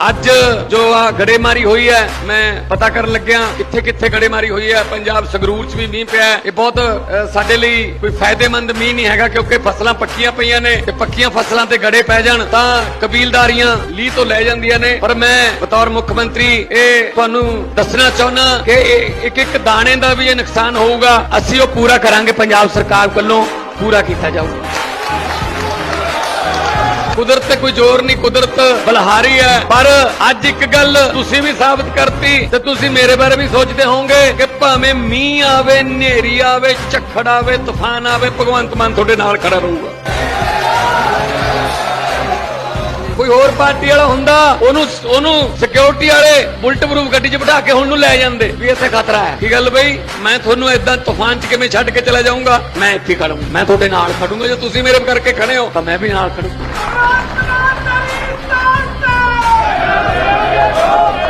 ਅੱਜ ਜੋ ਆ ਗੜੇਮਾਰੀ ਹੋਈ ਹੈ, ਮੈਂ ਪਤਾ ਕਰਨ ਲੱਗਿਆ ਕਿੱਥੇ ਕਿੱਥੇ ਗੜੇਮਾਰੀ ਹੋਈ ਹੈ। ਪੰਜਾਬ ਸੰਗਰੂਰ 'ਚ ਵੀ ਮੀਂਹ ਪਿਆ ਇਹ ਬਹੁਤ ਸਾਡੇ ਲਈ ਕੋਈ ਫਾਇਦੇਮੰਦ ਮੀਂਹ ਨਹੀਂ ਹੈਗਾ ਕਿਉਂਕਿ ਫਸਲਾਂ ਪੱਕੀਆਂ ਪਈਆਂ ਨੇ ਤੇ ਪੱਕੀਆਂ ਫਸਲਾਂ ਤੇ ਗੜੇ ਪੈ ਜਾਣ ਤਾਂ ਕਬੀਲਦਾਰੀਆਂ ਲੀਹ ਤੋਂ ਲੈ ਜਾਂਦੀਆਂ ਨੇ। ਪਰ ਮੈਂ ਬਤੌਰ ਮੁੱਖ ਮੰਤਰੀ ਇਹ ਤੁਹਾਨੂੰ ਦੱਸਣਾ ਚਾਹੁੰਦਾ ਕਿ ਇਹ ਇੱਕ ਇੱਕ ਦਾਣੇ ਦਾ ਵੀ ਇਹ ਨੁਕਸਾਨ ਹੋਊਗਾ। ਅਸੀਂ ਉਹ ਪੂਰਾ ਕਰਾਂਗੇ। ਪੰਜਾਬ ਸਰਕਾਰ ਵੱਲੋਂ ਪੂਰਾ ਕੀਤਾ ਜਾਊਗਾ। ਕੁਦਰਤ ਤੇ ਕੋਈ ਜ਼ੋਰ ਨਹੀਂ, ਕੁਦਰਤ ਬਲਹਾਰੀ ਹੈ। ਪਰ ਅੱਜ ਇੱਕ ਗੱਲ ਤੁਸੀਂ ਵੀ ਸਾਬਤ ਕਰਤੀ ਤੇ ਤੁਸੀਂ ਮੇਰੇ ਬਾਰੇ ਵੀ ਸੋਚਦੇ ਹੋਵੋਗੇ ਕਿ ਭਾਵੇਂ ਮੀਂਹ ਆਵੇ, ਹਨੇਰੀ ਆਵੇ, ਝੱਖੜ ਆਵੇ, ਤੂਫਾਨ ਆਵੇ, ਭਗਵੰਤ ਮਾਨ ਤੁਹਾਡੇ ਨਾਲ ਖੜਾ ਰਹੂਗਾ। ਕੋਈ ਹੋਰ ਪਾਰਟੀ ਵਾਲਾ ਹੁੰਦਾ ਉਹਨੂੰ ਉਹਨੂੰ ਸਿਕਿਉਰਿਟੀ ਵਾਲੇ ਬੁਲਟ ਪ੍ਰੂਫ ਗੱਡੀ 'ਚ ਬਿਠਾ ਕੇ ਹੁਣ ਨੂੰ ਲੈ ਜਾਂਦੇ। ਵੀ ਇੱਥੇ ਖਤਰਾ ਹੈ। ਕੀ ਗੱਲ ਬਈ? ਮੈਂ ਤੁਹਾਨੂੰ ਇਦਾਂ ਤੂਫਾਨ 'ਚ ਕਿਵੇਂ ਛੱਡ ਕੇ ਚਲਾ ਜਾਊਂਗਾ? ਮੈਂ ਇੱਥੇ ਖੜੂੰ। ਮੈਂ ਤੁਹਾਡੇ ਨਾਲ ਖੜੂੰਗਾ ਜੇ ਤੁਸੀਂ ਮੇਰੇ ਕਰਕੇ ਖੜੇ ਹੋ ਤਾਂ ਮੈਂ ਵੀ ਨਾਲ ਖੜੂੰ।